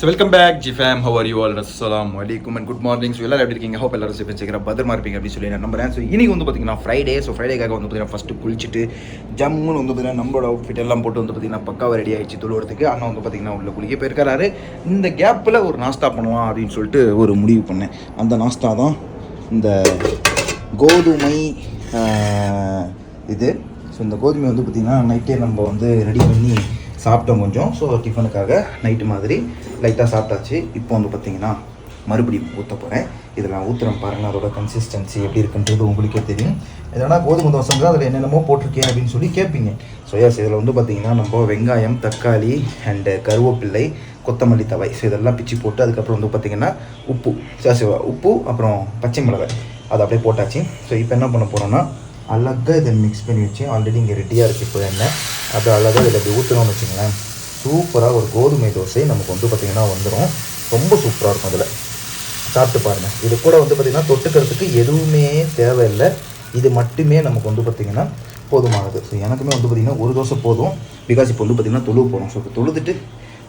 So welcome back G fam how are you all அஸ்லாம் வலைக்கும் and good morning so எல்லாரும் எப்படி இருக்கீங்க? ஹோப் எல்லாரும் சேஃப் சீக்கிரம் பத்திரமா இருப்பீங்க அப்படின்னு சொல்லி நான் நம்புறேன். ஸோ இன்றைக்கி வந்து பார்த்தீங்கன்னா ஃப்ரைடே ஸோ ஃப்ரைடேக்காக வந்து பார்த்தீங்கன்னா ஃபஸ்ட்டு குளிச்சுட்டு ஜம்முன்னு வந்து பார்த்தீங்கன்னா நம்மளோட அவுட்ஃபிட் எல்லாம் போட்டு வந்து பார்த்தீங்கன்னா பக்காவாக ரெடி ஆகிடுச்சு தொழுவுறதுக்கு அண்ணா வந்து பார்த்தீங்கன்னா உள்ள குளிக்க போயிருக்காரு. இந்த கேப்பில் ஒரு நாஸ்தா பண்ணுவான் அப்படின்னு சொல்லிட்டு ஒரு முடிவு பண்ணேன். அந்த நாஸ்தா தான் இந்த கோதுமை இது. ஸோ இந்த கோதுமை வந்து பார்த்திங்கன்னா நைட்டே நம்ம வந்து ரெடி பண்ணி சாப்பிட்டோம் கொஞ்சம். ஸோ டிஃபனுக்காக நைட்டு மாதிரி லைட்டாக சாப்பிட்டாச்சு. இப்போ வந்து பார்த்திங்கன்னா மறுபடியும் ஊற்ற போகிறேன் இதில் நான் ஊற்றுறேன் பாருங்கள் அதோட கன்சிஸ்டன்சி எப்படி இருக்குன்றது உங்களுக்கே தெரியும். இதனால் கோதுமை தோசை அதில் என்னென்னமோ போட்டிருக்கேன் அப்படின்னு சொல்லி கேட்பீங்க. ஸோ எஸ் இதில் வந்து பார்த்தீங்கன்னா நம்ம வெங்காயம் தக்காளி அண்டு கருவேப்பிள்ளை கொத்தமல்லி தவை ஸோ இதெல்லாம் பிச்சு போட்டு அதுக்கப்புறம் வந்து பார்த்திங்கன்னா உப்பு சாசி உப்பு அப்புறம் பச்சை மிளகாய். அதை அப்படியே போட்டாச்சு. ஸோ இப்போ என்ன பண்ண போகிறோம்னா அழகாக இதை மிக்ஸ் பண்ணி வச்சு ஆல்ரெடி இங்கே ரெடியாக இருக்குது இப்போ எண்ணெய். அது அழகாக இதில் அப்படி ஊற்றணும்னு வச்சுங்களேன் சூப்பராக ஒரு கோதுமை தோசை நமக்கு வந்து பார்த்திங்கன்னா வந்துடும் ரொம்ப சூப்பராக இருக்கும் அதில். சாப்பிட்டு பாருங்கள் இது கூட வந்து பார்த்திங்கன்னா தொட்டுக்கிறதுக்கு எதுவுமே தேவையில்லை. இது மட்டுமே நமக்கு வந்து பார்த்திங்கன்னா போதுமானது. ஸோ எனக்குமே வந்து பார்த்திங்கன்னா ஒரு தோசை போதும். பிகாஸ் இப்போ வந்து பார்த்திங்கன்னா தொழு போகிறோம் ஸோ இப்போ தொழுதுட்டு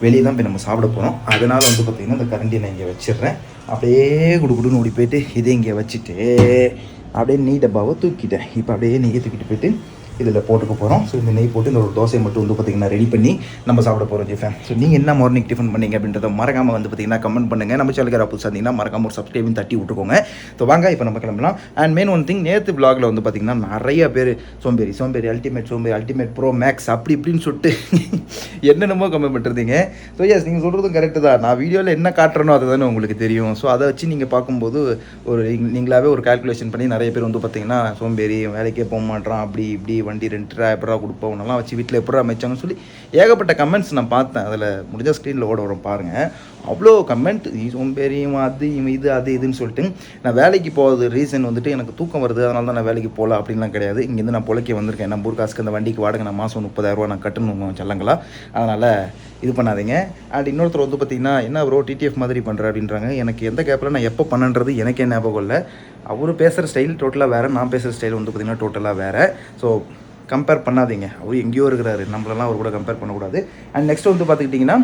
வெளியே தான் போய் நம்ம சாப்பிட போகிறோம் அதனால் வந்து பார்த்திங்கன்னா இந்த கரண்டியை நான் இங்கே வச்சிடுறேன். அப்படியே குடுக்குடுன்னு ஓடி போயிட்டு இதை இங்கே வச்சுட்டு அப்படியே நீ டப்பாவை தூக்கிட்டேன் இப்போ அப்படியே நீங்கள் தூக்கிட்டு போயிட்டு இதில் போட்டுக்க போகிறோம். ஸோ இந்த நெய் போட்டு இந்த ஒரு தோசை மட்டும் வந்து பார்த்திங்கன்னா ரெடி பண்ணி நம்ம சாப்பிட போகிறோம் ஜிஃபேன் ஸோ நீங்கள் என்ன மார்னிங் டிஃபன் பண்ணீங்க அப்படின்றத மறக்காமல் வந்து பார்த்திங்கன்னா கமெண்ட் பண்ணுங்கள் நம்ம சேனலுக்கு யாராவது புதுசாக இருந்தீங்கன்னா மறக்காம ஒரு சப்ஸ்கிரைபிங் தட்டி விட்டுக்கோங்க. ஸோ வாங்க இப்போ நம்ம கிளம்பலாம். அண்ட் மெயின் ஒன் திங் நேற்று பிளாகில் வந்து பார்த்திங்கன்னா நிறைய பேர் சோம்பேறி சோம்பேறி அல்டிமேட் சோம்பேறி அல்டிமேட் ப்ரோ மேக்ஸ் அப்படி இப்படின்னு சொல்லிட்டு என்னென்னமோ கமெண்ட் பண்ணிருந்தீங்க. ஸோ எஸ் நீங்கள் சொல்கிறதும் கரெக்டு தான். நான் வீடியோவில் என்ன காட்டுறனோ அதுதானே உங்களுக்கு தெரியும். ஸோ அதை வச்சு நீங்கள் பார்க்கும்போது ஒரு நீங்க- நீங்களாவே ஒரு கால்குலேஷன் பண்ணி நிறைய பேர் வந்து பார்த்தீங்கன்னா சோம்பேறி வேலைக்கே போக மாட்டேறான் அப்படி இப்படி வண்டி ரெண்டா எப்படா கொடுப்போம் நல்லா வச்சு வீட்டில் எப்படா அமைச்சாங்கன்னு சொல்லி ஏகப்பட்ட கமெண்ட்ஸ் நான் பார்த்தேன். அதில் முடிஞ்ச ஸ்க்ரீனில் ஓட வரும் பாருங்கள் அவ்வளோ கமெண்ட் நீ சோம்பேறியும் இவன் அது இவன் இது அது இதுன்னு சொல்லிட்டு நான் வேலைக்கு போகிறது ரீசன் வந்துட்டு எனக்கு தூக்கம் வருது அதனால தான் நான் வேலைக்கு போகல அப்படின்லாம் கிடையாது. இங்கேருந்து நான் பிழைக்க வந்திருக்கேன். நம்ம ஊர் காசுக்கு அந்த வண்டிக்கு வாடகை நான் மாதம் முப்பதாயிரரூவா நான் கட்டணும் செல்லங்களா. அதனால் இது பண்ணாதீங்க. அண்ட் இன்னொருத்தர் வந்து பார்த்தீங்கன்னா என்ன ப்ரோ டிடிஎஃப் மாதிரி பண்ணுற அப்படின்றாங்க. எனக்கு எந்த கேப்பில் நான் எப்போ பண்ணன்றது எனக்கே ஞாபகம் இல்லை. அவர் பேசுகிற ஸ்டைல் டோட்டலாக வேறு நான் பேசுகிற ஸ்டைல் வந்து பார்த்திங்கன்னா டோட்டலாக வேறு. ஸோ கம்பேர் பண்ணாதீங்க. அவர் எங்கேயோ இருக்கிறாரு. நம்மளெல்லாம் அவர் கூட கம்பேர் பண்ணக்கூடாது. அண்ட் நெக்ஸ்ட் வந்து பார்த்துக்கிட்டிங்கன்னா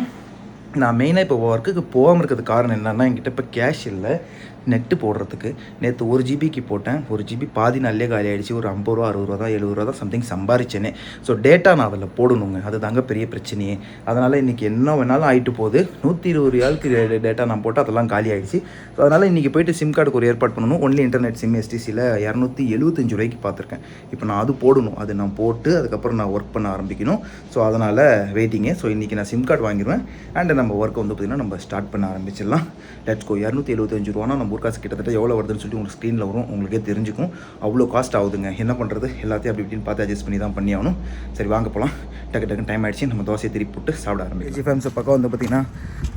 நான் மெயினாக இப்போ ஒர்க்குக்கு போகாமல் இருக்கிறதுக்கு காரணம் என்னென்னா என்கிட்ட இப்போ கேஷ் இல்லை. நெட்டு போடுறதுக்கு நேற்று ஒரு ஜிபிக்கு போட்டேன். ஒரு ஜிபி பாதி நாள்லேயே காலி ஆகிடுச்சு ஒரு ஐம்பது ரூபா அறுபது ரூபா தான் எழுபது ரூபா தான் சம்திங் சம்பாரிச்சேனே. ஸோ டேட்டா நான் அதில் போடணுங்க. அது தாங்க பெரிய பிரச்சனையே. அதனால் இன்றைக்கி என்ன வேணாலும் ஆயிட்டு போகுது. நூற்றி இருபது ரூபாய்க்கு டேட்டா நான் போட்டு அதெல்லாம் காலி ஆகிடுச்சு ஸோ அதனால் இன்றைக்கி போயிட்டு சிம் கார்டுக்கு ஒரு ஏற்பாடு பண்ணணும். ஒன்லி இன்டர்நெட் சிம் எஸ்டிசியில் இரநூத்தி எழுபத்தஞ்சு ரூபாய்க்கு பார்த்துருக்கேன் இப்போ நான் அது போடணும். அது நான் போட்டு அதுக்கப்புறம் நான் ஒர்க் பண்ண ஆரம்பிக்கணும். ஸோ அதனால் வெயிட்டிங்கு ஸோ இன்றைக்கி நான் சிம் கார்டு வாங்கிடுவேன். அண்ட் நம்ம ஒர்க்கை வந்து பார்த்திங்கன்னா நம்ம ஸ்டார்ட் பண்ண ஆரம்பிச்சிடலாம். லெட்ஸ் கோ இரநூத்தி எழுபத்தஞ்சு ரூபானா நம்ம ஊர் கிட்டத்தட்ட எவ்வளோ வருதுன்னு சொல்லிட்டு உங்களுக்கு ஸ்க்ரீனில் வரும். உங்களுக்கே தெரிஞ்சுக்கும். அவ்வளோ காஸ்ட் ஆகுதுங்க. என்ன பண்ணுறது எல்லாத்தையும் அப்படி இப்படின்னு பார்த்து அட்ஜஸ்ட் பண்ணி தான் பண்ணி ஆகணும் சரி வாங்க போகலாம் டக்கு டக்குன்னு டைம் ஆயிடுச்சு. நம்ம தோசையை திருப்பி போட்டு சாப்பிட ஆரம்பிச்சு ஃபேம்ஸ் பக்கம் வந்து பார்த்திங்கன்னா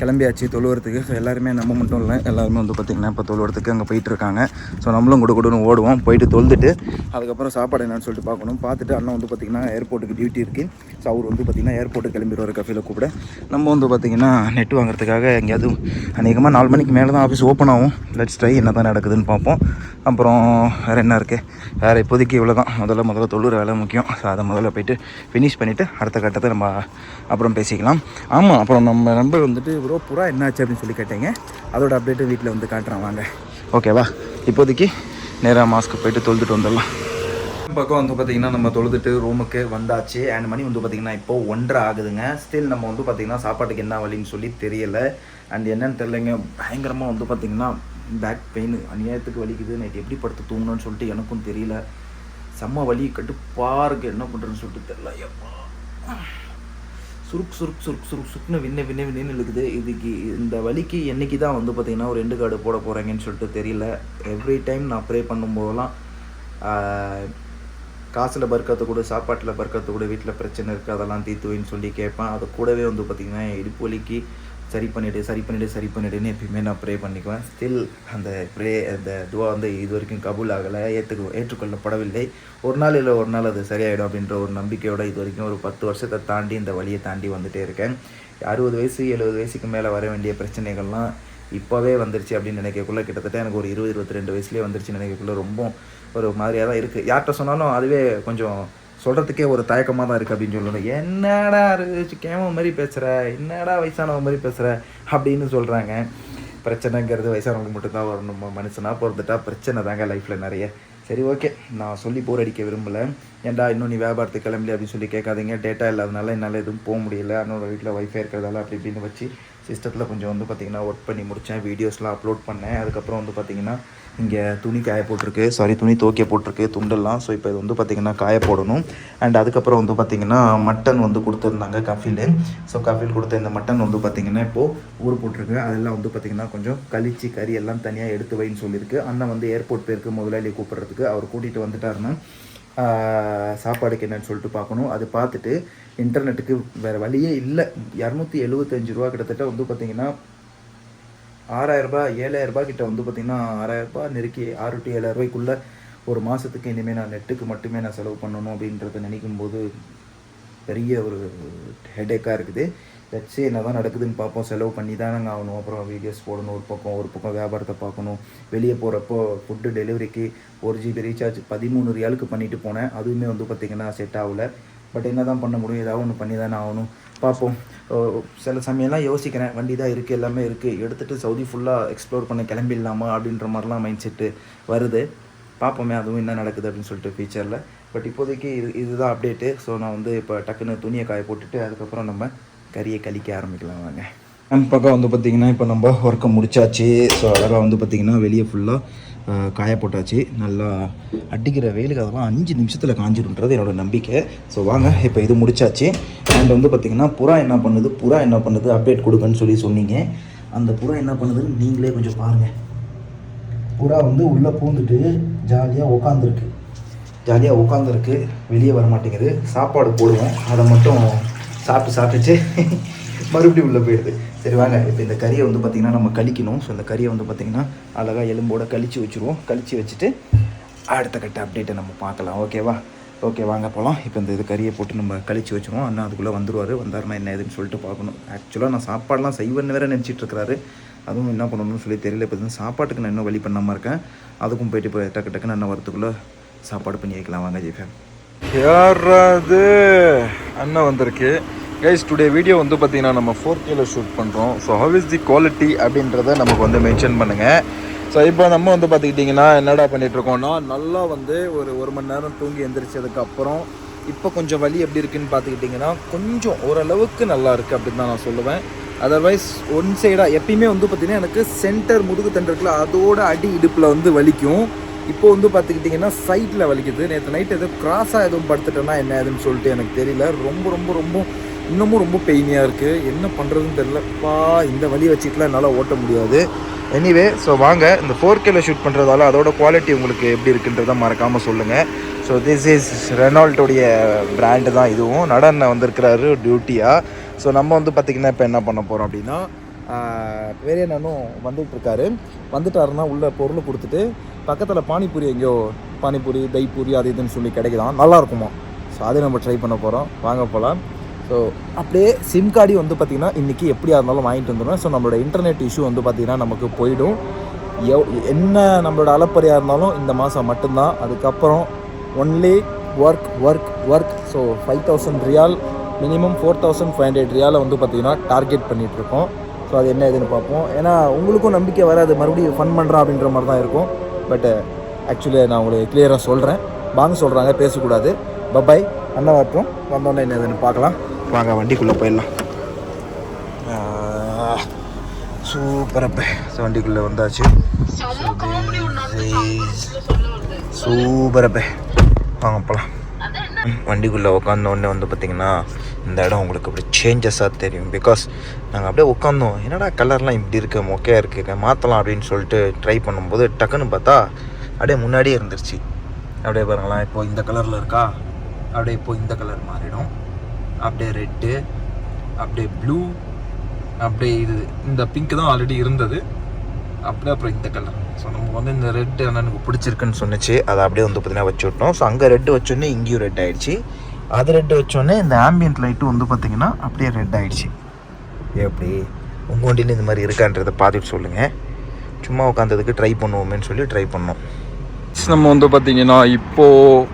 கிளம்பியாச்சு. தொழுவுறதுக்கு. ஸோ எல்லாருமே நம்ம மட்டும் இல்லை. எல்லாருமே வந்து பார்த்திங்கன்னா இப்போ தொழுவுறதுக்கு அங்கே போயிட்டு இருக்காங்க. ஸோ நம்மளும் கூட கொடுன்னு ஓடுவோம். போயிட்டு தொழுதுட்டு அதுக்கப்புறம் சாப்பாடு என்னன்னு சொல்லிட்டு பார்க்கணும். பார்த்துட்டு அண்ணன் வந்து பார்த்திங்கன்னா ஏர்போர்ட்டுக்கு டியூட்டி இருக்குது ஸோ அவர் வந்து பார்த்திங்கன்னா ஏர்போர்ட்டுக்கு கிளம்பிடுவார் கஃபேல கூப்பிட. நம்ம வந்து பார்த்திங்கன்னா நெட் வாங்குறதுக்காக எங்கேயாவது அநேகமாக நாலு மணிக்கு மேலே தான் ஆஃபீஸ் ஓப்பன் ஆகும். லெட்ஸ் ட்ரை என்ன தான் நடக்குதுன்னு பார்ப்போம். அப்புறம் வேறு என்ன இருக்குது வேறு இப்போதைக்கு இவ்வளோ தான் முதல்ல முதல்ல தொழுற வேலை முக்கியம். ஸோ அதை முதல்ல போயிட்டு ஃபினிஷ் பண்ணிவிட்டு அடுத்த கட்டத்தை நம்ம அப்புறம் பேசிக்கலாம். ஆமாம் அப்புறம் நம்ம நண்பர் வந்துட்டு ப்ரோ புறா என்னாச்சு? அப்படின்னு சொல்லி கேட்டீங்க. அதோட அப்டேட்டு வீட்டில் வந்து காட்டுறேன் வாங்க. ஓகேவா இப்போதைக்கு நேராக மாஸ்க்கு போயிட்டு தொழுதுட்டு வந்துடலாம். பக்கம் வந்து பார்த்திங்கன்னா நம்ம தொழுதுட்டு ரூமுக்கு வந்தாச்சு. அண்ட் மணி வந்து பார்த்தீங்கன்னா இப்போது ஒன்றரை ஆகுதுங்க. ஸ்டில் நம்ம வந்து பார்த்திங்கன்னா சாப்பாட்டுக்கு என்ன வழின்னு சொல்லி தெரியலை. அண்ட் என்னென்னு தெரியலைங்க. பயங்கரமாக வந்து பார்த்திங்கன்னா பேக் பெயின் அநியாயத்துக்கு வலிக்குது நைட் எப்படி படுத்து தூங்கணும்னு சொல்லிட்டு எனக்கும் தெரியல. செம்ம வலி கட்டுப்பாக இருக்கு. என்ன பண்ணுறதுன்னு சொல்லிட்டு தெரியல. எப்பா சுருக் சுருக் சுருக் சுருக் சுருக்குன்னு வின்ன வின்ன வின்னு இதுக்கு இந்த வலிக்கு என்னைக்கு தான் வந்து பார்த்திங்கன்னா ஒரு ரெண்டு கார்டு போட போகிறாங்கன்னு சொல்லிட்டு தெரியல. எவ்ரி டைம் நான் ப்ரே பண்ணும்போதெல்லாம் காசில் பர்க்கத்து கூட சாப்பாட்டில் பர்க்கத்து கூட வீட்டில் பிரச்சனை இருக்குது அதெல்லாம் தீர்த்துவேன்னு சொல்லி கேட்பேன். அது கூடவே வந்து பார்த்திங்கன்னா இடுப்பு வலிக்கு சரி பண்ணிவிடு சரி பண்ணிவிடு சரி பண்ணிவிடுன்னு எப்பயுமே நான் ப்ரே பண்ணிக்குவேன். ஸ்டில் அந்த ப்ரே அந்த துவா வந்து இது வரைக்கும் கபூல் ஆகலை ஏற்றுக்கு ஏற்றுக்கொள்ளப்படவில்லை. ஒரு நாள் இல்லை ஒரு நாள் அது சரியாயிடும் அப்படின்ற ஒரு நம்பிக்கையோடு இது வரைக்கும் ஒரு பத்து வருஷத்தை தாண்டி இந்த வழியை தாண்டி வந்துட்டே இருக்கேன். அறுபது வயசு எழுபது வயசுக்கு மேலே வர வேண்டிய பிரச்சனைகள்லாம் இப்போவே வந்துருச்சு அப்படின்னு நினைக்கக்குள்ள கிட்டத்தட்ட எனக்கு ஒரு இருபது இருபத்தி ரெண்டு வயசுலேயே வந்துருச்சு நினைக்கக்குள்ள ரொம்ப ஒரு மாதிரியாக தான் இருக்குது யார்கிட்ட சொன்னாலும் அதுவே கொஞ்சம் சொல்கிறதுக்கே ஒரு தயக்கமாக தான் இருக்குது அப்படின்னு சொல்லணும் என்னடா கேம மாதிரி பேசுகிற என்னடா வயசானவங்க மாதிரி பேசுகிற அப்படின்னு சொல்கிறாங்க பிரச்சனைங்கிறது வயசானவங்க மட்டும்தான் வரணும். மனுஷனாக பிறந்துட்டா பிரச்சனை தாங்க லைஃப்பில் நிறைய. சரி ஓகே நான் சொல்லி போர் அடிக்க விரும்பலை. ஏன்டா இன்னும் நீ வியாபாரத்துக்கு கிளம்பி அப்படின்னு சொல்லி கேட்காதீங்க. டேட்டா இல்லாதனால என்னால் எதுவும் போக முடியல. அன்னோட வீட்டில் ஒய்ஃபை இருக்கிறதால அப்படி இப்படின்னு வச்சு சிஸ்டத்தில் கொஞ்சம் வந்து பார்த்திங்கன்னா ஒர்க் பண்ணி முடித்தேன் வீடியோஸ்லாம் அப்லோட் பண்ணேன். அதுக்கப்புறம் வந்து பார்த்திங்கன்னா இங்கே துணி காய போட்டிருக்கு. சாரி துணி துவைக்க போட்டிருக்கு துண்டெல்லாம். ஸோ இப்போ இது வந்து பார்த்திங்கன்னா காய போடணும். அண்ட் அதுக்கப்புறம் வந்து பார்த்திங்கன்னா மட்டன் வந்து கொடுத்துருந்தாங்க கஃபில். ஸோ கஃபில் கொடுத்த இந்த மட்டன் வந்து பார்த்திங்கன்னா இப்போது ஊர் போட்டிருக்கு. அதெல்லாம் வந்து பார்த்திங்கன்னா கொஞ்சம் கழிச்சு கறி எல்லாம் தனியாக எடுத்து வைன்னு சொல்லியிருக்கு. அண்ணன் வந்து ஏர்போர்ட் போயிருக்கு முதலாளி கூப்பிட்றதுக்கு. அவர் கூட்டிகிட்டு வந்துட்டாருன்னா சாப்பாடுக்கு என்னன்னு சொல்லிட்டு பார்க்கணும். அது பார்த்துட்டு இன்டர்நெட்டுக்கு வேறு வழியே இல்லை. இரநூத்தி எழுபத்தஞ்சு ரூபா கிட்டத்தட்ட வந்து பார்த்திங்கன்னா ஆறாயிரரூபா ஏழாயிரரூபா கிட்ட வந்து பார்த்திங்கன்னா ஆறாயிரரூபா நெருக்கி ஆறு டு ஏழாயிரம் ரூபாய்க்குள்ள ஒரு மாதத்துக்கு இனிமேல் நான் நெட்டுக்கு மட்டுமே நான் செலவு பண்ணணும் அப்படின்றத நினைக்கும்போது பெரிய ஒரு ஹெடேக்காக இருக்குது. வச்சு என்ன தான் நடக்குதுன்னு பார்ப்போம். செலவு பண்ணி தானங்க ஆகணும். அப்புறம் வீடியோஸ் போடணும். ஒரு பக்கம் ஒரு பக்கம் வியாபாரத்தை பார்க்கணும். வெளியே போகிறப்போ ஃபுட்டு டெலிவரிக்கு ஒரு ஜிபி ரீசார்ஜ் பதிமூணு ரியாலுக்கு பண்ணிட்டு போனேன். அதுவுமே வந்து பார்த்திங்கன்னா செட் ஆகல. பட் என்ன தான் பண்ண முடியும்? ஏதாவது ஒன்று பண்ணி தானே ஆகணும். பார்ப்போம். சில சமயம்லாம் யோசிக்கிறேன். வண்டி தான் இருக்குது எல்லாமே இருக்குது எடுத்துகிட்டு சவுதி ஃபுல்லாக எக்ஸ்ப்ளோர் பண்ண கிளம்பிடலாமா அப்படின்ற மாதிரிலாம் மைண்ட் செட்டு வருது. பார்ப்போமே அதுவும் என்ன நடக்குது அப்படின்னு சொல்லிட்டு ஃபியூச்சரில் பட் இப்போதைக்கு இது இதுதான் அப்டேட்டு ஸோ நான் வந்து இப்போ டக்குன்னு துணியை காய போட்டுட்டு அதுக்கப்புறம் நம்ம கறியை கழிக்க ஆரம்பிக்கலாம் வாங்க. நம்ம பக்கம் வந்து பார்த்திங்கன்னா இப்போ நம்ம ஒர்க்கை முடிச்சாச்சு. ஸோ அழகாக வந்து பார்த்திங்கன்னா வெளியே ஃபுல்லாக காய போட்டாச்சு. நல்லா அடிக்கிற வெயிலுக்கு அதெல்லாம் அஞ்சு நிமிஷத்தில் காஞ்சிடுன்றது என்னோட நம்பிக்கை. ஸோ வாங்க இப்போ இது முடிச்சாச்சு. அண்ட் வந்து பார்த்திங்கன்னா புறா என்ன பண்ணுது? புறா என்ன பண்ணுது? அப்டேட் கொடுக்குன்னு சொல்லி சொன்னீங்க. அந்த புறா என்ன பண்ணுதுன்னு நீங்களே கொஞ்சம் பாருங்கள் புறா வந்து உள்ளே பூந்துட்டு ஜாலியாக உட்காந்துருக்கு ஜாலியாக உட்காந்துருக்கு வெளியே வர மாட்டேங்குது சாப்பாடு போடுவோம். அதை மட்டும் சாப்பிட்டு சாப்பிட்டுச்சு மறுபடியும் உள்ளே போயிடுது. சரி வாங்க. இப்போ இந்த கறியை வந்து பார்த்திங்கன்னா நம்ம கழிக்கணும். ஸோ இந்த கறியை வந்து பார்த்திங்கன்னா அழகாக எலும்போட கழித்து வச்சுருவோம். கழித்து வச்சுட்டு அடுத்த கட்ட அப்டேட்டை நம்ம பார்க்கலாம். ஓகேவா ஓகே வாங்க போகலாம் இப்போ இந்த இது கறியை போட்டு நம்ம கழிச்சு வச்சுருவோம். அண்ணா அதுக்குள்ளே வந்துடுவார் வந்தாருன்னா என்ன ஏதுன்னு சொல்லிட்டு பார்க்கணும். ஆக்சுவலாக நான் சாப்பாடெலாம் செய்வேன்னு வேறு நினச்சிட்டு இருக்கிறாரு. அதுவும் என்ன பண்ணணும்னு சொல்லி தெரியல. இப்போ சாப்பாட்டுக்கு நான் இன்னும் வழி பண்ணாமல் இருக்கேன். அதுக்கும் போயிட்டு இப்போ டக்கு டக்குன்னு அண்ணன் வரத்துக்குள்ளே சாப்பாடு பண்ணி வைக்கலாம். வாங்க ஜெய்ஃபேம் யாராவது அண்ணன் வந்திருக்கு. கைஸ் டுடே வீடியோ வந்து பார்த்தீங்கன்னா நம்ம ஃபோர் கேல ஷூட் பண்ணுறோம் so how is the quality அப்படின்றத நமக்கு வந்து மென்ஷன் பண்ணுங்கள் ஸோ இப்போ நம்ம வந்து பார்த்துக்கிட்டிங்கன்னா என்னடா பண்ணிட்டு இருக்கோம்னா நல்லா வந்து ஒரு ஒரு மணி நேரம் தூங்கி எந்திரிச்சதுக்கப்புறம் இப்போ கொஞ்சம் வலி எப்படி இருக்குன்னு பார்த்துக்கிட்டிங்கன்னா கொஞ்சம் ஓரளவுக்கு நல்லா இருக்குது அப்படின்னு தான் நான் சொல்லுவேன். அதர்வைஸ் ஒன் சைடாக எப்பயுமே வந்து பார்த்திங்கன்னா எனக்கு சென்டர் முதுகு தண்டு இருக்குல்ல அதோட அடி இடுப்பில் வந்து வலிக்கும். இப்போ வந்து பார்த்துக்கிட்டிங்கன்னா சைட்டில் வலிக்குது. நேற்று நைட் எதுவும் கிராஸாக எதுவும் படுத்துட்டேன்னா என்ன ஏதுன்னு சொல்லிட்டு எனக்கு தெரியல. ரொம்ப ரொம்ப ரொம்ப இன்னமும் ரொம்ப பெயினியாக இருக்குது என்ன பண்ணுறதுன்னு தெரியலப்பா இந்த வலி வச்சுட்டுலாம் என்னால் ஓட்ட முடியாது. எனிவே ஸோ வாங்க. இந்த ஃபோர் கேல ஷூட் பண்ணுறதால அதோட குவாலிட்டி உங்களுக்கு எப்படி இருக்குன்றதை மறக்காமல் சொல்லுங்கள் ஸோ திஸ் இஸ் ரெனால்டோடைய பிராண்டு தான் இதுவும். நடன வந்திருக்கிறாரு டியூட்டியாக ஸோ நம்ம வந்து பார்த்திங்கன்னா இப்போ என்ன பண்ண போகிறோம் அப்படின்னா வேறு நானும் வந்துட்டுருக்காரு வந்துட்டாருன்னா உள்ள பொருள் கொடுத்துட்டு பக்கத்தில் பானிபூரி எங்கேயோ பானிபூரி தைப்பூரி அது இதுன்னு சொல்லி கிடைக்குதான். நல்லா இருக்குமா ஸோ அதை நம்ம ட்ரை பண்ண போகிறோம் வாங்க போகலாம் ஸோ அப்படியே சிம் கார்டு வந்து பார்த்திங்கன்னா இன்றைக்கி எப்படியா இருந்தாலும் வாங்கிட்டு வந்துடும் ஸோ நம்மளோட இன்டர்நெட் இஷ்யூ வந்து பார்த்திங்கன்னா நமக்கு போயிடும். எவ் என்ன நம்மளோட அலப்பறையாக இருந்தாலும் இந்த மாதம் மட்டும்தான். அதுக்கப்புறம் only work work work so five thousand riyal minimum four thousand five hundred ரியாவில் வந்து பார்த்திங்கன்னா டார்கெட் பண்ணிகிட்ருக்கோம் ஸோ அது என்ன ஏதுன்னு பார்ப்போம். ஏன்னா உங்களுக்கும் நம்பிக்கை வராது. மறுபடியும் ஃபன் பண்ணுறா அப்படின்ற மாதிரி தான் இருக்கும். பட் ஆக்சுவலி நான் உங்களுக்கு கிளியராக சொல்கிறேன் வாங்க சொல்கிறாங்க பேசக்கூடாது. பப்பாய் அண்ணன் வரட்டும். வந்தோடனே என்ன ஏதுன்னு பார்க்கலாம். வாங்க வண்டிக்குள்ளே போயிடலாம். சூப்பரப்ப ஸோ வண்டிக்குள்ளே வந்தாச்சு. சூப்பரப்ப வாங்க போகலாம் வண்டிக்குள்ளே உட்காந்த உடனே வந்து பார்த்திங்கன்னா இந்த இடம் உங்களுக்கு அப்படி சேஞ்சஸாக தெரியும். பிகாஸ் நாங்கள் அப்படியே உட்காந்தோம் என்னடா கலர்லாம் இப்படி இருக்கு? மொக்கையாக இருக்குது மாற்றலாம் அப்படின்னு சொல்லிட்டு ட்ரை பண்ணும்போது டக்குன்னு பார்த்தா அப்படியே முன்னாடியே இருந்துருச்சு. அப்படியே பாருங்களேன் இப்போ இந்த கலரில் இருக்கா? அப்படியே இப்போ இந்த கலர் மாறிடும். அப்படியே ரெட்டு அப்படியே ப்ளூ அப்படியே இது இந்த பிங்க் தான் ஆல்ரெடி இருந்தது. அப்படியே அப்புறம் இந்த கலர் ஸோ நமக்கு வந்து இந்த ரெட்டு எனக்கு பிடிச்சிருக்குன்னு சொன்னிச்சு. அதை அப்படியே வந்து பார்த்தீங்கன்னா வச்சு விட்டோம். ஸோ அங்கே ரெட்டு வச்சோன்னே இங்கேயும் ரெட் ஆயிடுச்சு. அது ரெட்டு வச்சோடனே இந்த ஆம்பியன்ட் லைட்டு வந்து பார்த்தீங்கன்னா அப்படியே ரெட் ஆகிடுச்சு எப்படி உங்கள் வண்டியில் இந்த மாதிரி இருக்கான்றதை பார்த்துட்டு சொல்லுங்கள் சும்மா உட்காந்ததுக்கு ட்ரை பண்ணுவோமேன்னு சொல்லி ட்ரை பண்ணோம். நம்ம வந்து பார்த்தீங்கன்னா இப்போது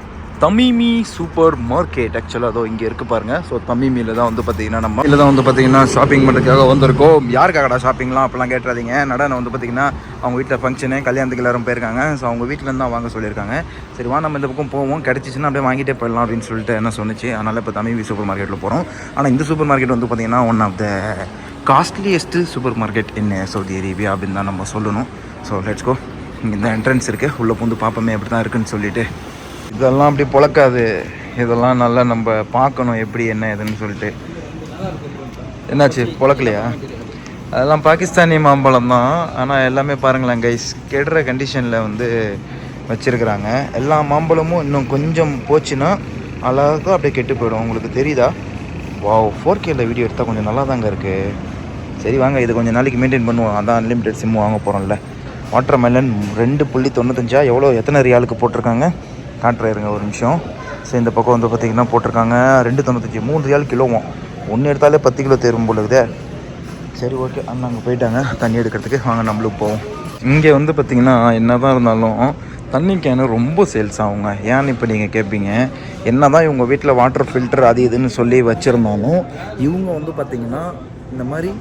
தமிமி சூப்பர் மார்க்கெட். ஆக்சுவலாக அதோ இங்கே இருக்கு பாருங்க. ஸோ தமிமியில் தான் வந்து பார்த்தீங்கன்னா நம்ம இல்லை தான் வந்து பார்த்தீங்கன்னா ஷாப்பிங் பண்ணுறதுக்காக வந்திருக்கோம். யாருக்காகடா ஷாப்பிங்லாம் அப்பெல்லாம் கேட்டுறாதீங்க. நடனை வந்து பார்த்தீங்கன்னா அவங்க வீட்டில் ஃபங்க்ஷனு கல்யாணத்துக்கு எல்லாரும் போயிருக்காங்க. ஸோ அவங்க வீட்டிலேருந்து தான் வாங்க சொல்லியிருக்காங்க. சரி வா நம்ம இந்த பக்கம் போவோம். கிடச்சிச்சின்னா அப்படியே வாங்கிட்டே போயிடலாம் அப்படின்னு சொல்லிட்டு என்ன சொன்னிச்சு. அதனால் இப்போ தமிமி சூப்பர் மார்க்கெட்டில் போகிறோம் ஆனால் இந்த சூப்பர் மார்க்கெட் வந்து பார்த்தீங்கன்னா one of the costliest supermarket என்ன சவுதி அரேபியா அப்படின்னு தான் நம்ம சொல்லணும். ஸோ லெட்ஸ்கோ இங்கே இந்த என்ட்ரன்ஸ் இருக்குது உள்ளே பூந்து பார்ப்போமே அப்படி தான் இருக்குன்னு சொல்லிட்டு இதெல்லாம் அப்படி பொழக்காது. இதெல்லாம் நல்லா நம்ம பார்க்கணும் எப்படி என்ன ஏதுன்னு சொல்லிட்டு. என்னாச்சு பொழக்கலையா? அதெல்லாம் பாகிஸ்தானி மாம்பழம் தான். ஆனால் எல்லாமே பாருங்களேன் கைஸ் கெடுற கண்டிஷனில் வந்து வச்சுருக்குறாங்க. எல்லா மாம்பழமும் இன்னும் கொஞ்சம் போச்சுன்னா அழகாக அப்படியே கெட்டு போயிடும். உங்களுக்கு தெரியுதா? வா ஃபோர் கேல வீடியோ எடுத்தால் கொஞ்சம் நல்லா தாங்க இருக்குது சரி வாங்க இது கொஞ்சம் நாளைக்கு மெயின்டைன் பண்ணுவோம். அதான் அன்லிமிட்டெட் சிம் வாங்க போகிறோம்ல வாட்டர் மெலன் ரெண்டு புள்ளி தொண்ணூத்தஞ்சா? எவ்வளோ? எத்தனை ரியாலுக்கு போட்டிருக்காங்க? காட்டுறேன் இருங்க ஒரு நிமிஷம். சரி இந்த பக்கம் வந்து பார்த்தீங்கன்னா போட்டிருக்காங்க. ரெண்டு தொண்ணூத்தஞ்சு மூணு ரியால் கிலோவும் ஒன்று எடுத்தாலே பத்து கிலோ தேரும் போல இருக்குதே. சரி ஓகே அண்ணா அங்கே போயிட்டாங்க. தண்ணி எடுக்கிறதுக்கு வாங்க நம்மளுக்கு போவோம். இங்கே வந்து பார்த்திங்கன்னா என்ன தான் இருந்தாலும் தண்ணி கேனு ரொம்ப சேல்ஸ் ஆகுங்க. ஏன்னு இப்போ நீங்கள் கேட்பீங்க என்ன தான் இவங்க வீட்டில் வாட்டர் ஃபில்டர் அது இதுன்னு சொல்லி வச்சுருந்தாலும் இவங்க வந்து பார்த்திங்கன்னா இந்த மாதிரி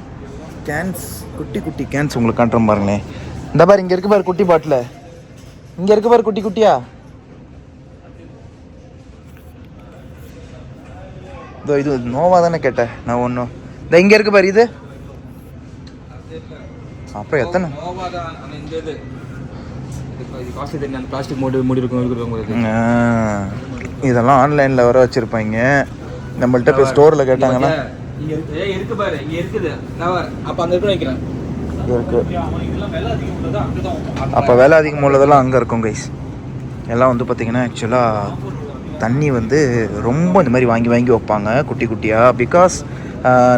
கேன்ஸ் குட்டி குட்டி கேன்ஸ் உங்களுக்கு காட்டுறேன் பாருங்களேன். இந்த பாரு இங்கே இருக்கு பாரு குட்டி பாட்டில் இங்கே இருக்கு பாரு குட்டி குட்டியா? இதோ இது நோவா தானே கேட்டேன். நான் ஒன்றும் இந்த இங்கே இருக்கு பாரு இது. அப்புறம் எத்தனை? பிளாஸ்டிக் மூடி மூடி இருக்கும் இதெல்லாம் ஆன்லைனில் வர வச்சுருப்பாங்க. நம்மள்ட்ட போய் ஸ்டோரில் கேட்டாங்கன்னா. இருக்கு பாரு இங்க இருக்குது. அப்ப அங்க இருக்கு வைக்கிறேன். இருக்கு. அப்போ விலை அதிகமாக உள்ளதெல்லாம் அங்கே இருக்கும் கைஸ் எல்லாம் வந்து பார்த்திங்கன்னா ஆக்சுவலாக தண்ணி வந்து ரொம்ப இந்த மாதிரி வாங்கி வாங்கி வைப்பாங்க குட்டி குட்டியாக பிகாஸ்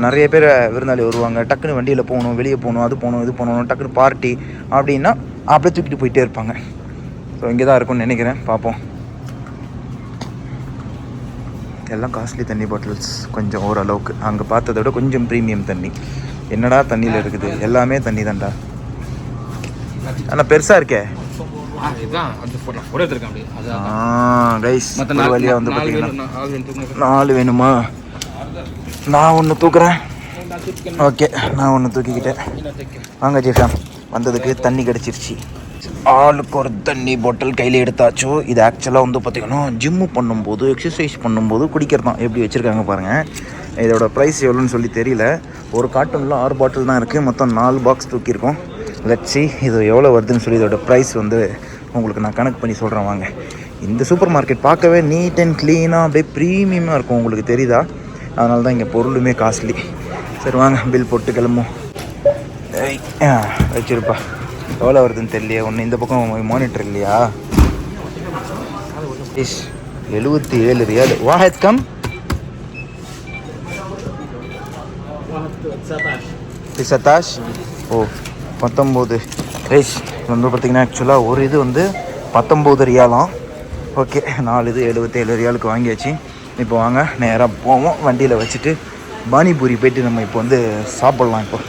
நிறைய பேர் விருந்தாளி வருவாங்க. டக்குன்னு வண்டியில் போகணும் வெளியே போகணும் அது போகணும் இது போகணும் டக்குன்னு பார்ட்டி அப்படின்னா அப்படியே தூக்கிட்டு போயிட்டே இருப்பாங்க. ஸோ இங்கே தான் இருக்கும்னு நினைக்கிறேன். பார்ப்போம். எல்லாம் காஸ்ட்லி தண்ணி பாட்டில்ஸ் கொஞ்சம் ஓரளவுக்கு. அங்கே பார்த்ததை விட கொஞ்சம் ப்ரீமியம் தண்ணி. என்னடா தண்ணியில் இருக்குது? எல்லாமே தண்ணி தான்டா ஆனால் பெருசாக இருக்கே? வழியாக வந்து பார்த்தீங்கன்னா நாலு வேணும் தூக்குங்க. நாலு வேணுமா? நான் ஒன்று தூக்குறேன். ஓகே நான் ஒன்று தூக்கிக்கிட்டேன். வாங்க ஜெஃபாம் வந்ததுக்கு தண்ணி கிடச்சிருச்சு. ஆளுக்கு ஒரு தண்ணி பாட்டில் கையில் எடுத்தாச்சோ. இது ஆக்சுவலாக வந்து பார்த்திங்கன்னா ஜிம்மு பண்ணும்போது எக்ஸசைஸ் பண்ணும்போது குடிக்கிறது தான். எப்படி வச்சுருக்காங்க பாருங்கள் இதோட ப்ரைஸ் எவ்வளோன்னு சொல்லி தெரியல. ஒரு கார்ட்டூனில் ஆறு பாட்டில் தான் இருக்குது மொத்தம் நாலு பாக்ஸ் தூக்கியிருக்கோம். லட்சி இது எவ்வளோ வருதுன்னு சொல்லி இதோட ப்ரைஸ் வந்து உங்களுக்கு நான் கணக்கு பண்ணி சொல்கிறேன் வாங்க. இந்த சூப்பர் மார்க்கெட் பார்க்கவே நீட் அண்ட் க்ளீனாக அப்படியே ப்ரீமியமாக இருக்கும் உங்களுக்கு தெரியுதா? அதனால தான் இங்கே பொருளுமே காஸ்ட்லி சரி வாங்க பில் போட்டு கிளம்பும் வச்சிருப்பா. எவ்வளோ வருதுன்னு தெரியலையே ஒன்று இந்த பக்கம் மானிட்டர் இல்லையா? இஷ் எழுபத்தி ஏழு ரியால் வாஹத் கம் சதாஷ் ஓ பத்தொம்போது. ரைஸ் வந்து பார்த்திங்கன்னா ஆக்சுவலாக ஒரு இது வந்து பத்தொம்போது ரியாலாம். ஓகே நாலு இது எழுபத்தேழு ரியாலுக்கு வாங்கியாச்சு. இப்போ வாங்க நேராக போவோம். வண்டியில் வச்சுட்டு பானிபூரி போயிட்டு நம்ம இப்போ வந்து சாப்பிட்லாம் இப்போ.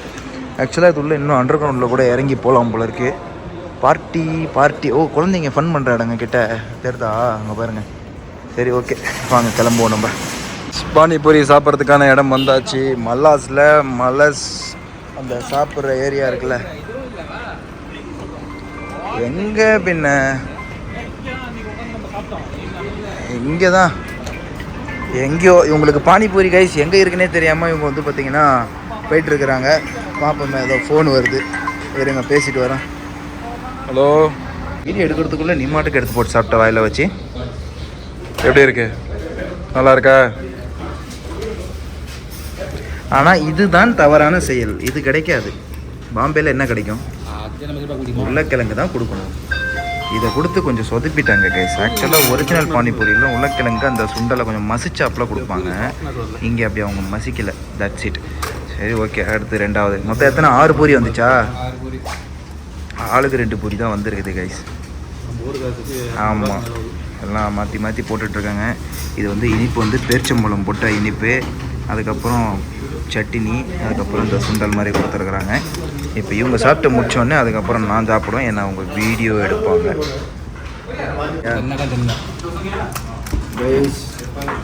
ஆக்சுவலாக இது உள்ள இன்னும் அண்டர் கிரவுண்டில் கூட இறங்கி போகலாம் போல இருக்குது பார்ட்டி பார்ட்டி. ஓ குழந்தைங்க ஃபன் பண்ணுற இடங்க கிட்ட. தெரிதா அங்கே பாருங்கள் சரி ஓகே. வாங்க கிளம்புவோம் நம்ம. பானிபூரி சாப்பிட்றதுக்கான இடம் வந்தாச்சு. மல்லாஸில் மலஸ் அந்த சாப்பிட்ற ஏரியா இருக்குல்ல. எங்கே பின்ன? இங்கே தான் எங்கேயோ இவங்களுக்கு பானிபூரி கைஸ் எங்கே இருக்குன்னே தெரியாமல் இவங்க வந்து பார்த்தீங்கன்னா போயிட்டுருக்குறாங்க. பார்ப்போமே ஏதோ ஃபோன் வருது. இருங்க பேசிட்டு வரேன் ஹலோ வீடியோ எடுக்கிறதுக்குள்ளே நீ மாட்டுக்கு எடுத்து போட்டு சாப்பிட்ட வாயில வச்சு. எப்படி இருக்கு? நல்லா இருக்கா? ஆனால் இதுதான் தவறான செயல். இது கிடைக்காது. பாம்பேயில் என்ன கிடைக்கும்? உருளைக்கிழங்கு தான் கொடுக்கணும். இதை கொடுத்து கொஞ்சம் சொதப்பிட்டாங்க கைஸ் ஆக்சுவலாக ஒரிஜினல் பானிபூரியில் உருளைக்கிழங்கு அந்த சுண்டலை கொஞ்சம் மசிச்சாப்பில் கொடுப்பாங்க. இங்கே அப்படி அவங்க மசிக்கலை. தட்ஸ் இட் சரி ஓகே அடுத்து ரெண்டாவது. மொத்தம் எத்தனை? ஆறு பூரி வந்துச்சா? ஆளுக்கு ரெண்டு பூரி தான் வந்திருக்குது கைஸ் ஆமாம் எல்லாம் மாற்றி மாற்றி போட்டுட்ருக்காங்க இது வந்து இனிப்பு வந்து பேர்ச்சம்பழம் போட்ட இனிப்பு. அதுக்கப்புறம் சட்டினி அதுக்கப்புறம் இந்த சுண்டல் மாதிரி கொடுத்துருக்குறாங்க. இப்போ இவங்க சாப்பிட்டு முடிச்சோடனே அதுக்கப்புறம் நான் சாப்பிடுவேன் ஏன்னா அவங்க வீடியோ எடுப்பாங்க.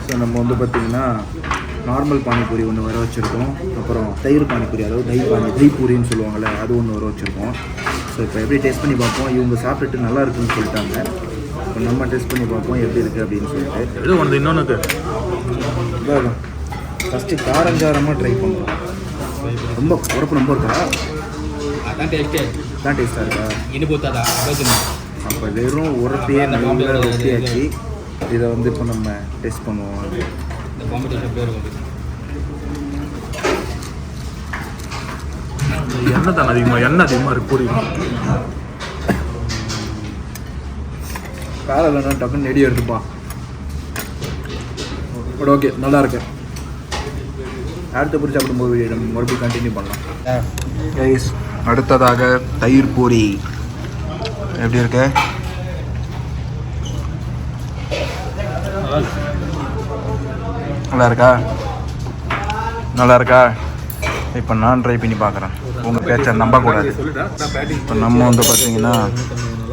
ஸோ நம்ம வந்து பார்த்தீங்கன்னா நார்மல் பானிபூரி ஒன்று வர வச்சுருக்கோம். அப்புறம் தயிர் பானிபூரி அதாவது தயிர் பானி தயிர் பூரின்னு சொல்லுவாங்கள்ல அது ஒன்று வர வச்சுருக்கோம். ஸோ இப்போ எப்படி டேஸ்ட் பண்ணி பார்ப்போம்? இவங்க சாப்பிட்டுட்டு நல்லா இருக்குன்னு சொல்லிட்டாங்க. இப்போ நம்ம டேஸ்ட் பண்ணி பார்ப்போம் எப்படி இருக்குது அப்படின்னு சொல்லிட்டு. இது ஒன்று இன்னொன்று ஃபஸ்ட்டு காரஞ்சாரமாக ட்ரை பண்ணுறோம் ரொம்ப உரப்பு ரொம்ப இருக்கா? அதான் டேஸ்ட்டே தான் டேஸ்ட்டாக இருக்கா? இனிப்பு ஊத்தாதா? அதான் அப்போ வெறும் உரப்பையே நல்லா ரொட்டியாச்சு இதை வந்து இப்போ நம்ம டேஸ்ட் பண்ணுவோம். இந்த காம்படிஷன் பேர் வந்து எண்ணெய் தானே அதிகமாக எண்ணெய் அதிகமாக இருக்கு பூரி. காரம் இல்லைன்னா டக்குன்னு நெடி எடுத்துப்பா. பட் ஓகே நல்லா இருக்கு. அடுத்த பூரி சாப்பிடும்போது நம்ம மறுபடியும் கண்டினியூ பண்ணலாம். அடுத்ததாக தயிர் பூரி. எப்படி இருக்கு? நல்லா இருக்கா? நல்லா இருக்கா? இப்போ நான் ட்ரை பண்ணி பார்க்குறேன் உங்கள் பேச்சை நம்பக்கூடாது. இப்போ நம்ம வந்து பார்த்தீங்கன்னா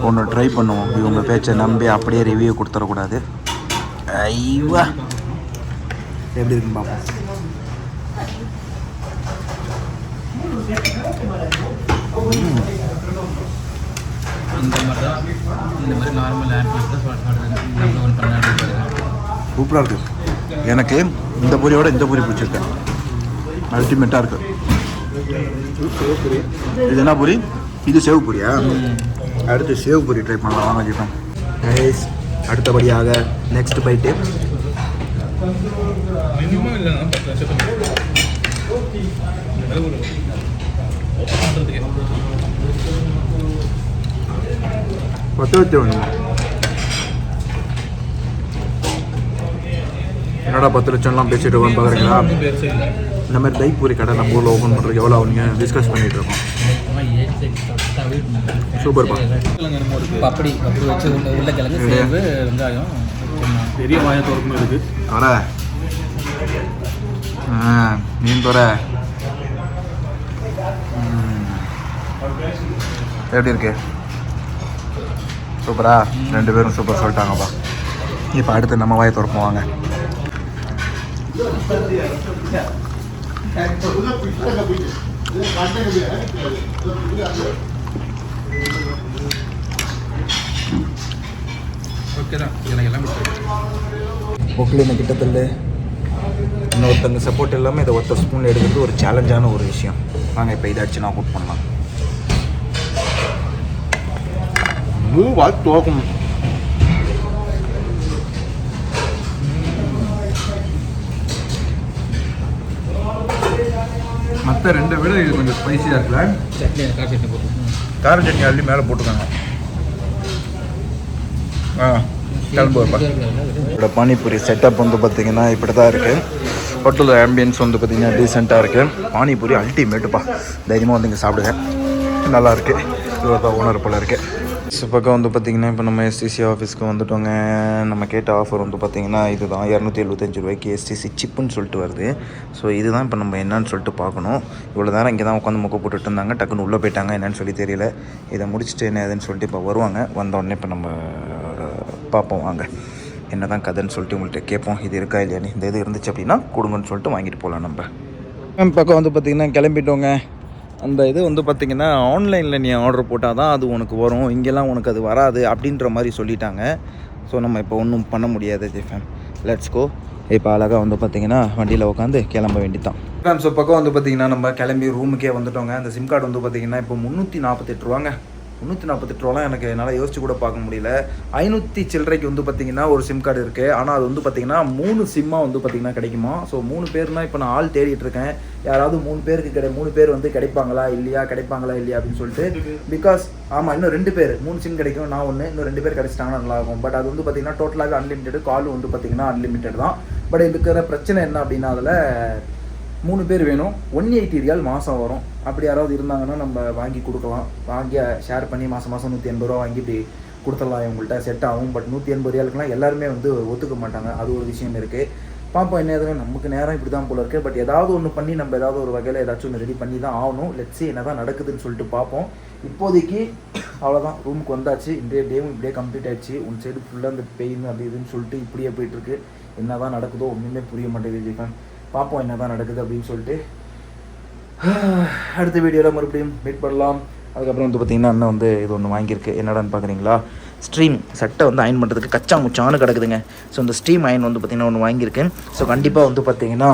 ஒன்று ட்ரை பண்ணுவோம். இவங்க பேச்சை நம்பி அப்படியே ரிவ்யூ கொடுத்துடக்கூடாது ஐவா. எப்படி இருக்குன்னு பார்ப்போம் இந்த மாதிரி தான் இந்த மாதிரி நார்மல் ஆப்பிள் தான் சூப்பராக இருக்குது எனக்கு இந்த பூரியோட இந்த பூரி பிடிச்சிருக்கேன். அல்டிமேட்டாக இருக்கு. இது என்ன பூரி? இது சேவ் பூரியா? அடுத்து சேவ் பூரி ட்ரை பண்ணலாம். வாங்க அடுத்தபடியாக நெக்ஸ்ட் பைட்டு மினிமம் இல்லைன்னா பத்து லட்சத்துக்கு பத்து வச்சு வேணுமா என்னடா பத்து லட்சம்லாம் பேசிட்டு வந்து பார்க்குறீங்களா? இந்த மாதிரி தைக் பூரி கடை நம்ம ஊரில் ஓப்பன் பண்ணுறதுக்கு எவ்வளோ ஆகுங்க டிஸ்கஸ் பண்ணிகிட்டு இருக்கோம். சூப்பர்ப்பா பப்படி பப்படி வச்சு உள்ள உருளைக்கிழங்கு சேவு வெங்காயம் பெரிய வாயத்தோரமும் இருக்குது வர ஆ மீன் துற. எப்படி இருக்கு? சூப்பரா? ரெண்டு பேரும் சூப்பர் சொல்லிட்டாங்கப்பா. இப்போ அடுத்து நம்ம வாயை திறப்போம் வாங்க ஓகே தான் பொக்கிலின இன்னொருத்தங்க சப்போர்ட் இல்லாமல் இதை ஒருத்தர் ஸ்பூன் எடுக்கிறது ஒரு சேலஞ்சான ஒரு விஷயம். வாங்க இப்போ இதாச்சு நான் அவுட் பண்ணலாம். மூவால் தோக்கும் மற்ற ரெண்டை விட இது கொஞ்சம் ஸ்பைசியாக இருக்குல்ல? சட்னி கார சட்னி போட்டு கார சட்னி அள்ளி மேலே போட்டுருக்காங்க ஆ கிளம்பு வரப்பா இதோட பானிபூரி செட்டப் வந்து பார்த்தீங்கன்னா இப்படி தான் இருக்குது ஹோட்டலோட ஆம்பியன்ஸ் வந்து பார்த்தீங்கன்னா டீசெண்டாக இருக்குது பானிபூரி அல்டிமேட்டுப்பா தைரியமாக வந்து இங்கே சாப்பிடுங்க. நல்லா இருக்குது இவர் தான் ஓனர் போல் இருக்குது ஸோ பக்கம் வந்து பார்த்தீங்கன்னா இப்போ நம்ம எஸ்டிசி ஆஃபீஸ்க்கு வந்துட்டோங்க. நம்ம கேட்ட ஆஃபர் வந்து பார்த்தீங்கன்னா இதுதான். இரநூத்தி எழுபத்தஞ்சு ரூபாய்க்கு எஸ்டிசி சிப்புன்னு சொல்லிட்டு வருது. ஸோ இதுதான் இப்போ நம்ம என்னன்னு சொல்லிட்டு பார்க்கணும். இவ்வளோ நேரம் இங்கே தான் உட்காந்து முக்க போட்டுட்டு இருந்தாங்க. டக்குன்னு உள்ளே போயிட்டாங்க. என்னன்னு சொல்லி தெரியல. இதை முடிச்சுட்டு என்ன ஏதுன்னு சொல்லிட்டு இப்போ வருவாங்க. வந்த உடனே இப்போ நம்ம பார்ப்போம் வாங்க. என்ன தான் கதைன்னு சொல்லிட்டு உங்கள்கிட்ட கேட்போம். இது இருக்கா இல்லையான்னு. இந்த இது இருந்துச்சு அப்படின்னா கொடுங்கன்னு சொல்லிட்டு வாங்கிட்டு போகலாம் நம்ம. பக்கம் வந்து பார்த்திங்கன்னா கிளம்பிட்டோங்க. அந்த இது வந்து பார்த்திங்கன்னா ஆன்லைனில் நீ ஆர்டர் போட்டால் தான் அது உனக்கு வரும். இங்கெல்லாம் உனக்கு அது வராது அப்படின்ற மாதிரி சொல்லிட்டாங்க. ஸோ நம்ம இப்போ ஒன்றும் பண்ண முடியாது ஜெஃபேம் லெட்ஸ் கோ இப்போ அழகாக வந்து பார்த்திங்கன்னா வண்டியில் உட்காந்து கிளம்ப வேண்டிதான். மேம் ஸோ பக்கம் வந்து பார்த்திங்கன்னா நம்ம கிளம்பி ரூமுக்கே வந்துட்டோங்க. அந்த சிம் கார்டு வந்து பார்த்திங்கன்னா இப்போ முந்நூற்றி நாற்பத்தெட்டு ரூபாங்க. முந்நூற்றி நாற்பத்தெட்டு ரூபாலாம் எனக்கு என்னால் யோசிச்சு கூட பார்க்க முடியல. ஐநூற்றி சில்லறைக்கு வந்து பார்த்தீங்கன்னா ஒரு சிம் கார்டு இருக்குது ஆனால் அது வந்து பார்த்தீங்கன்னா மூணு சிம்மாக வந்து பார்த்தீங்கன்னா கிடைக்குமா? ஸோ மூணு பேர்னா இப்போ நான் ஆள் தேடிட்டு இருக்கேன். யாராவது மூணு பேருக்கு கிடை மூணு பேர் வந்து கிடைப்பாங்களா இல்லையா கிடைப்பாங்களா இல்லையா அப்படின்னு சொல்லிட்டு. பிகாஸ் ஆமாம் இன்னும் ரெண்டு பேர். மூணு சிம் கிடைக்கும் நான் ஒன்று இன்னும் ரெண்டு பேர் கிடைச்சிட்டாங்கன்னா நல்லாயிருக்கும். பட் அது வந்து பார்த்தீங்கன்னா டோட்டலாகவே அன்லிமிட்டெட் கால் வந்து பார்த்தீங்கன்னா அன்லிமிட்டெட் தான். பட் இருக்கிற பிரச்சனை என்ன அப்படின்னா அதில் மூணு பேர் வேணும். ஒன் எயிட்டி ரியால் மாதம் வரும். அப்படி யாராவது இருந்தாங்கன்னா நம்ம வாங்கி கொடுக்கலாம். வாங்கி ஷேர் பண்ணி மாதம் மாதம் நூற்றி எண்பது ரூபா வாங்கி இப்படி கொடுத்துடலாம். இவங்கள்ட்ட செட் ஆகும். பட் நூற்றி எண்பது ரியாலுக்குலாம் எல்லாருமே வந்து ஒத்துக்க மாட்டாங்க. அது ஒரு விஷயம் இருக்குது பார்ப்போம் என்ன எதுவும் நமக்கு நேரம் இப்படி தான் போல இருக்குது பட் ஏதாவது ஒன்று பண்ணி நம்ம ஏதாவது ஒரு வகையில் ஏதாச்சும் ஒன்று ரெடி பண்ணி தான் ஆகணும். லெட்ஸி என்ன தான் நடக்குதுன்னு சொல்லிட்டு பார்ப்போம் இப்போதைக்கு அவ்வளோதான் ரூமுக்கு வந்தாச்சு. இன்றைய டேவும் இப்படியே கம்ப்ளீட் ஆயிடுச்சு. உன் சைடு ஃபுல்லாக அந்த பெயின் அப்படி இதுன்னு சொல்லிட்டு இப்படியே போயிட்டுருக்கு என்ன தான் நடக்குதோ ஒன்றுமே புரிய மாட்டேங்குது விஜயகாந்த் பார்ப்போம் என்ன தான் நடக்குது அப்படின்னு சொல்லிட்டு. அடுத்த வீடியோவில் மறுபடியும் மீட் பண்ணலாம். அதுக்கப்புறம் வந்து பார்த்தீங்கன்னா அண்ணன் வந்து இது ஒன்று வாங்கியிருக்கு. என்னடான்னு பார்க்குறீங்களா ஸ்ட்ரீம் சட்டை வந்து அயன் பண்ணுறதுக்கு கச்சா முச்சான்னு கிடக்குதுங்க. ஸோ இந்த ஸ்ட்ரீம் அயன் வந்து பார்த்தீங்கன்னா ஒன்று வாங்கியிருக்கேன் ஸோ கண்டிப்பாக வந்து பார்த்தீங்கன்னா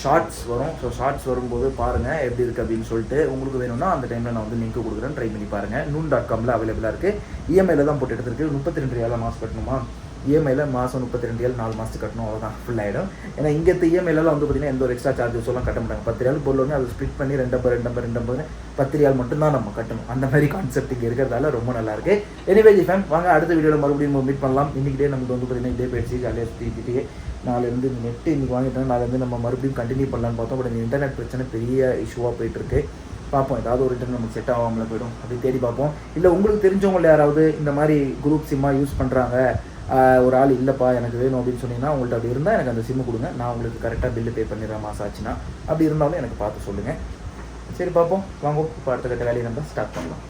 ஷார்ட்ஸ் வரும். ஸோ ஷார்ட்ஸ் வரும்போது பாருங்கள் எப்படி இருக்குது அப்படின்னு சொல்லிட்டு. உங்களுக்கு வேணும்னா அந்த டைமில் நான் வந்து லிங்க் கொடுக்குறேன். ட்ரை பண்ணி பாருங்கள் நூன் டாட் காமில் அவைலபிளாக இருக்குது இஎம்ஐயில் தான் போட்டு எடுத்துருக்கு. முப்பத்தி ரெண்டு ரியால மாஸ் கட்டணுமா? இஎம்ஐயில் மாதம் முப்பத்தி ரெண்டு ஏழு நாலு மாதத்துக்கு கட்டணும் அவ்வளோதான் ஃபுல் ஆகிடும் ஏன்னா இங்கே இஎம்ஐலாம் வந்து பார்த்தீங்கன்னா எந்த ஒரு எக்ஸ்ட்ரா சார்ஜஸ் எல்லாம் கட்ட மாட்டாங்க. பத்து ரியால் பொருள் அதை ஸ்ப்ளிட் பண்ணி ரெண்டு நம்பர் ரெண்டு நம்பர் ரெண்டு நம்பர் பத்து ரியால் மட்டும்தான் நம்ம கட்டணும். அந்த மாதிரி கான்செப்ட் இங்கே இருக்கிறதால ரொம்ப நல்லாயிருக்கு எனிவே ஜி ஃபேம் வாங்க அடுத்த வீடியோவில் மறுபடியும் மீட் பண்ணலாம். இன்றைக்கிட்டே நமக்கு வந்து பார்த்தீங்கன்னா இதே போயிடுச்சு. ஜாலியாக சுற்றிக்கிட்டே நாலுலேருந்து இந்த நெட்டு இன்னைக்கு வாங்கிட்டோம் நாலுலேருந்து நம்ம மறுபடியும் கண்டினியூ பண்ணலாம்னு பார்த்தோம். பட் இந்த இன்டர்நெட் பிரச்சனை பெரிய இஷ்யூவாக போயிட்டுருக்கு பார்ப்போம். ஏதாவது ஒரு இன்டர்நெட் நமக்கு செட் ஆகாமல் போயிடும். அப்படி தேடி பார்ப்போம். இல்லை உங்களுக்கு தெரிஞ்சவங்கள யாராவது இந்த மாதிரி குரூப் சிம்மாக யூஸ் பண்ணுறாங்க ஒரு ஆள் இல்லைப்பா எனக்கு வேணும் அப்படின்னு சொன்னீங்கன்னா உங்கள்கிட்ட அப்படி இருந்தால் எனக்கு அந்த சிம்மு கொடுங்க. நான் உங்களுக்கு கரெக்டாக பில்லு பே பண்ணிடுறேன் மாதம் ஆச்சுன்னா அப்படி இருந்தாலும் எனக்கு பார்த்து சொல்லுங்கள் சரி பார்ப்போம். வாங்க இப்போ அடுத்த கட்ட வேலையை நம்ம ஸ்டார்ட் பண்ணலாம்.